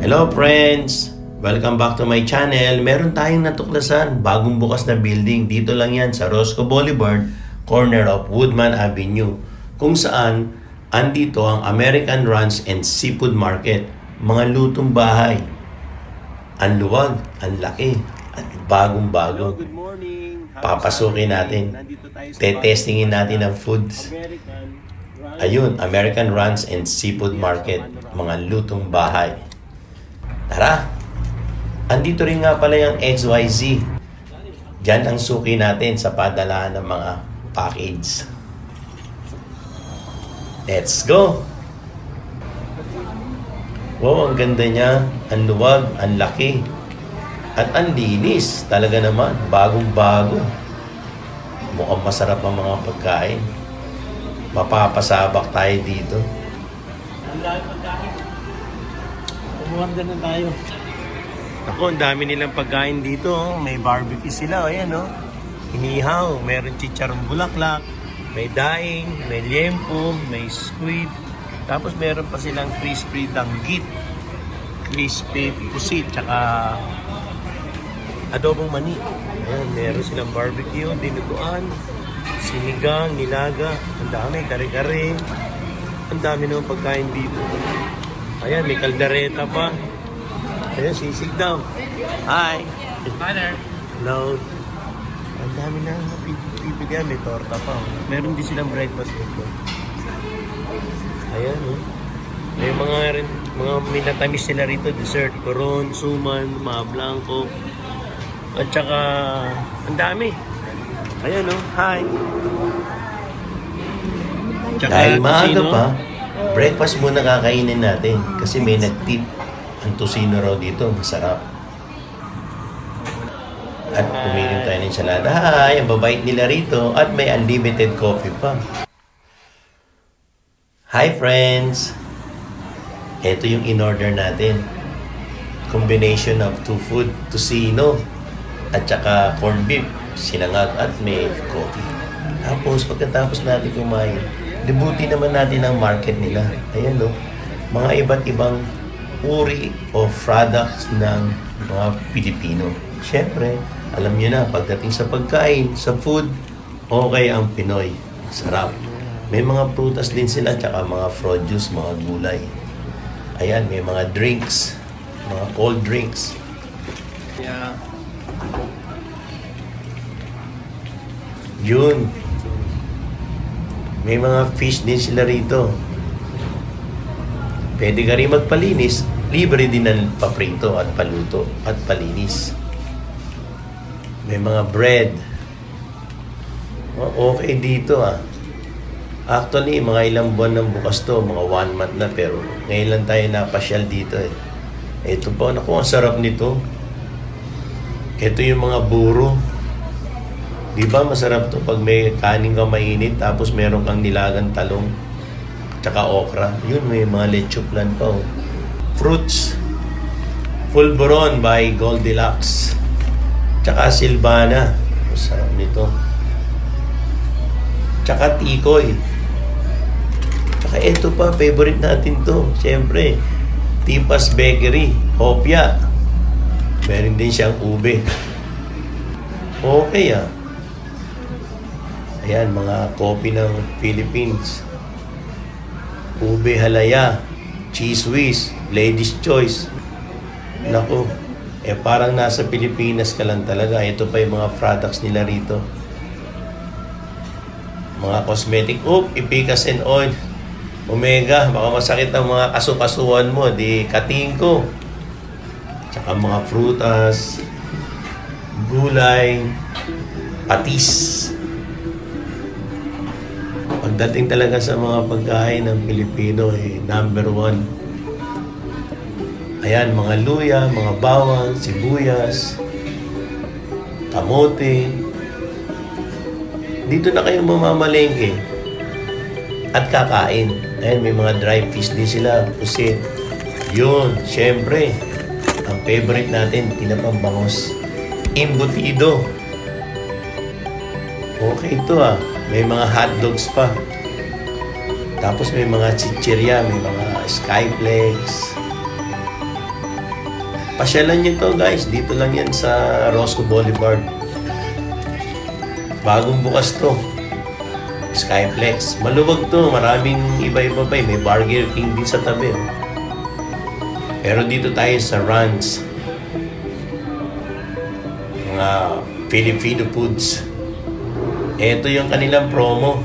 Hello friends! Welcome back to my channel. Meron tayong natuklasan, bagong bukas na building. Dito lang yan sa Roscoe Boulevard, corner of Woodman Avenue. Kung saan, andito ang American Ranch and Seafood Market. Mga lutong bahay. Ang luwag, ang laki, at bagong-bago. Good morning. Papasukin natin. Tetestingin natin ang foods. Ayun, American Ranch and Seafood Market. Mga lutong bahay. Tara! Andito rin nga pala yung XYZ. Diyan ang suki natin sa padalaan ng mga package. Let's go! Wow, ang ganda niya. Ang luwag, ang laki. At ang linis. Talaga naman, bagong-bago. Mukhang masarap ang mga pagkain. Mapapasabak tayo dito. Ang Umorder na tayo. Ako, ang dami nilang pagkain dito. oh. May barbecue sila. Ayan, oh. Inihaw. Meron chicharong bulaklak. May daing. May liempo. May squid. Tapos meron pa silang crispy danggit. Crispy pusit. Tsaka adobong mani. Ayan, meron silang barbecue, dinuguan, sinigang, nilaga. Ang dami, kare-kare. Ang dami naman pagkain dito. Ayan, may kaldereta pa. Ayan, sisig daw. Hi. Hi there. Hello. Ang dami na pipilihan. May torta pa. oh. Meron din silang breakfast dito. Ayan, oh. May mga rin, mga minatamis sila rito. Dessert, coron, suman, mga blanco. At saka, ang dami. Ayan, oh. Hi. Tsaka Dahil maaga pa, breakfast muna kakainin natin. Kasi may nag-tip. Ang tosino raw dito, masarap. At uminom tayo ng ensalada. Hi, ang babait nila rito. At may unlimited coffee pa. Hi friends! Ito yung in-order natin. Combination of two food, tosino, at saka corned beef, sinangag at may coffee. Tapos pagkatapos natin kumain, libuti naman natin ang market nila. Ayan no, mga iba't ibang uri o products ng mga Pilipino. Siyempre, alam niyo na, pagdating sa pagkain, sa food, okay ang Pinoy. Sarap. May mga prutas din sila, tsaka mga produce, mga gulay. Ayan, may mga drinks, mga cold drinks. Yeah. Yun. May mga fish din sila rito. Pwede ka rin magpalinis. Libre din ng paprito at paluto at palinis. May mga bread. Oh, Okay dito ah. Actually, mga ilang buwan nang bukas to, mga one month na, pero ngayon lang tayo napasyal dito eh. Ito po, naku, ang sarap nito. Ito yung mga buro. Di ba masarap to pag may kanin ka mainit tapos meron kang nilagang talong tsaka okra. Yun, may mga leche plan pa oh. Fruits. Fulboron by Goldilocks. Tsaka Silvana. Masarap nito. Tsaka Tikoy. Tsaka ito pa, favorite natin to. Siyempre, Tipas Bakery. Hopya. Meron din siyang ube. Okay ah. Ayan, mga kopi ng Philippines. Ube halaya, cheese whiz, ladies choice. Naku, eh parang nasa Pilipinas ka lang talaga. Ito pa yung mga products nila rito. Mga cosmetic. Oop, Ipicas and Oil. Omega, baka masakit ang mga kasukasuan mo. Di kating ko. Tsaka mga frutas, gulay, patis. Pagdating talaga sa mga pagkain ng Pilipino, eh, number one. Ayan, mga luya, mga bawang, sibuyas, kamote. Dito na kayo mamamalengke at kakain. Ayan, may mga dry fish din sila, pusit. Yun, syempre, ang favorite natin, tinapang bangos. Embutido. Okay ito ah. May mga hot dogs pa. Tapos may mga chichirya, may mga skyflakes. Pasyalan nyo to guys. Dito lang yan sa Roscoe Boulevard. Bagong bukas to. Skyplex. Maluwag to. Maraming iba-iba pa. eh. May Burger King din sa tabi. Pero dito tayo sa Ranch. Mga Filipino foods. Ito yung kanilang promo.